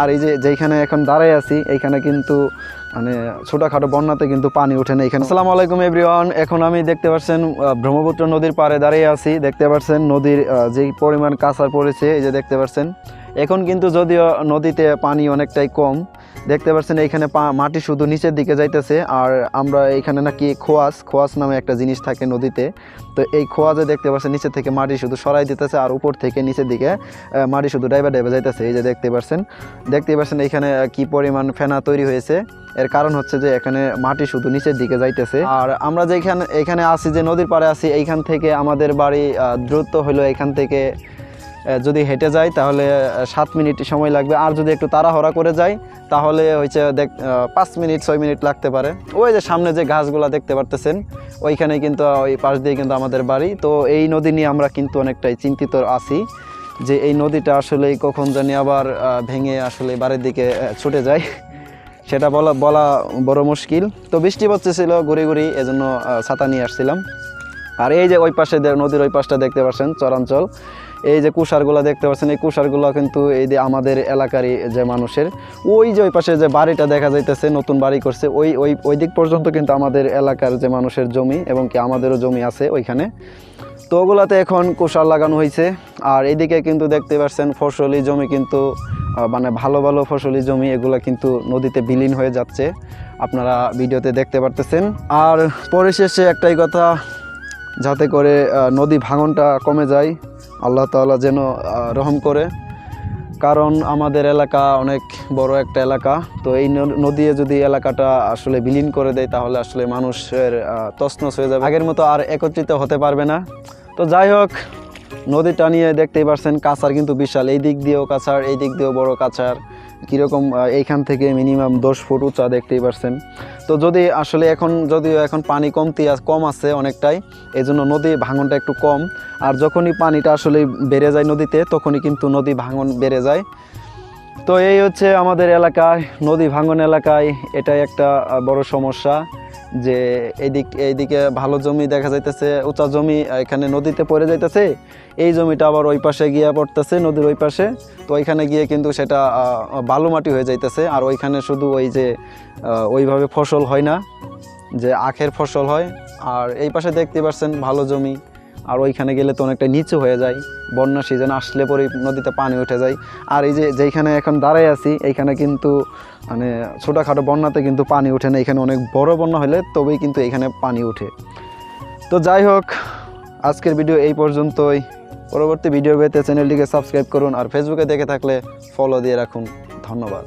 আর এই যে যেখানে এখন দাঁড়ায় আছি, এইখানে কিন্তু মানে ছোটোখাটো বন্যাতে কিন্তু পানি ওঠে না এখানে। আসসালামু আলাইকুম এভরিওয়ান, এখন আমি দেখতে পাচ্ছেন ব্রহ্মপুত্র নদীর পাড়ে দাঁড়িয়ে আছি। দেখতে পাচ্ছেন নদীর যে পরিমাণ কাঁচার পড়েছে, এই যে দেখতে পাচ্ছেন। এখন কিন্তু যদিও নদীতে পানি অনেকটাই কম দেখতে পাচ্ছেন এইখানে মাটি শুধু নিচের দিকে যাইতেছে, আর আমরা এইখানে নাকি খোয়াস খোয়াস নামে একটা জিনিস থাকে নদীতে। তো এই খোয়াজে দেখতে পাচ্ছেন নিচে থেকে মাটি শুধু সরাই দিতেছে, আর উপর থেকে নিচের দিকে মাটি শুধু ডাইবা ডাইবা যাইতেছে। এই যে দেখতে পাচ্ছেন দেখতে পাচ্ছেন এখানে কি পরিমাণ ফেনা তৈরি হয়েছে। এর কারণ হচ্ছে যে এখানে মাটি শুধু নিচের দিকে যাইতেছে। আর আমরা যেখানে এখানে আসি যে নদীর পাড়ে আছি, এইখান থেকে আমাদের বাড়ি দ্রুত হলো এখান থেকে যদি হেঁটে যাই, তাহলে সাত মিনিট সময় লাগবে। আর যদি একটু তাড়াহড়া করে যাই, তাহলে হচ্ছে দেখ পাঁচ মিনিট, ছয় মিনিট লাগতে পারে। ওই যে সামনে যে ঘাসগুলা দেখতে পারতেছেন, ওইখানে কিন্তু ওই পাশ দিয়ে কিন্তু আমাদের বাড়ি। তো এই নদী নিয়ে আমরা কিন্তু অনেকটাই চিন্তিত আছি যে এই নদীটা আসলে কখন জানি আবার ভেঙে আসলে বাড়ির দিকে ছুটে যায়। সেটা বলা বলা বড় মুশকিল। তো বৃষ্টি পড়তেছিল ঘুরি ঘুরি, এজন্য ছাতা নিয়ে আসছিলাম। আর এই যে ওই পাশে নদীর ওই পাশটা দেখতে পাচ্ছেন চরাঞ্চল। এই যে কুষারগুলো দেখতে পাচ্ছেন, এই কুষারগুলো কিন্তু এই যে আমাদের এলাকারই যে মানুষের, ওই যে ওই পাশে যে বাড়িটা দেখা যাইতেছে, নতুন বাড়ি করছে, ওই ওই ওই দিক পর্যন্ত কিন্তু আমাদের এলাকার যে মানুষের জমি এবং কি আমাদেরও জমি আছে ওইখানে। তো ওগুলাতে এখন কুষার লাগানো হয়েছে আর এদিকে কিন্তু দেখতে পাচ্ছেন ফসলি জমি কিন্তু মানে ভালো ভালো ফসলি জমি, এগুলা কিন্তু নদীতে বিলীন হয়ে যাচ্ছে, আপনারা ভিডিওতে দেখতে পারতেছেন। আর পরিশেষে একটাই কথা, যাতে করে নদী ভাঙনটা কমে যায় আল্লাহ তালা যেন রহম করে। কারণ আমাদের এলাকা অনেক বড় একটা এলাকা, তো এই নদীয়ে নদী যদি এলাকাটা আসলে বিলীন করে দেয়, তাহলে আসলে মানুষের তসনস হয়ে যাবে। আগের মতো আর একত্রিত হতে পারবে না। তো যাই হোক, নদীটা নিয়ে দেখতেই পারছেন কাছার কিন্তু বিশাল। এই দিক দিয়েও কাছার এই দিক দিয়েও বড় কাছার কীরকম এইখান থেকে মিনিমাম দশ ফুট উঁচা দেখতেই পারছেন। তো যদি আসলে এখন, যদিও এখন পানি কমতি কম আছে অনেকটাই এই জন্য নদী ভাঙনটা একটু কম। আর যখনই পানিটা আসলে বেড়ে যায় নদীতে, তখনই কিন্তু নদী ভাঙন বেড়ে যায়। তো এই হচ্ছে আমাদের এলাকায়, নদী ভাঙন এলাকায়। এটাই একটা বড় সমস্যা যে এদিক এইদিকে ভালো জমি দেখা যাইতেছে, উঁচা জমি এখানে নদীতে পড়ে যাইতেছে। এই জমিটা আবার ওই পাশে গিয়ে পড়তেছে, নদীর ওই পাশে। তো ওইখানে গিয়ে কিন্তু সেটা বালু মাটি হয়ে যাইতেছে। আর ওইখানে শুধু ওই যে ওইভাবে ফসল হয় না, যে আখের ফসল হয়। আর এই পাশে দেখতে পাচ্ছেন ভালো জমি। আর ওইখানে গেলে তো অনেকটা নিচু হয়ে যায়, বন্যা সিজন আসলে পরে নদীতে পানি উঠে যায়। আর এই যে যেখানে এখন দাঁড়াই আছি, এইখানে কিন্তু মানে ছোটোখাটো বন্যাতে কিন্তু পানি ওঠে না, এখানে অনেক বড় বন্যা হলে তবেই কিন্তু এখানে পানি ওঠে তো যাই হোক, আজকের ভিডিও এই পর্যন্তই। পরবর্তী ভিডিও পেতে চ্যানেলটিকে সাবস্ক্রাইব করুন আর ফেসবুকে দেখে থাকলে ফলো দিয়ে রাখুন। ধন্যবাদ।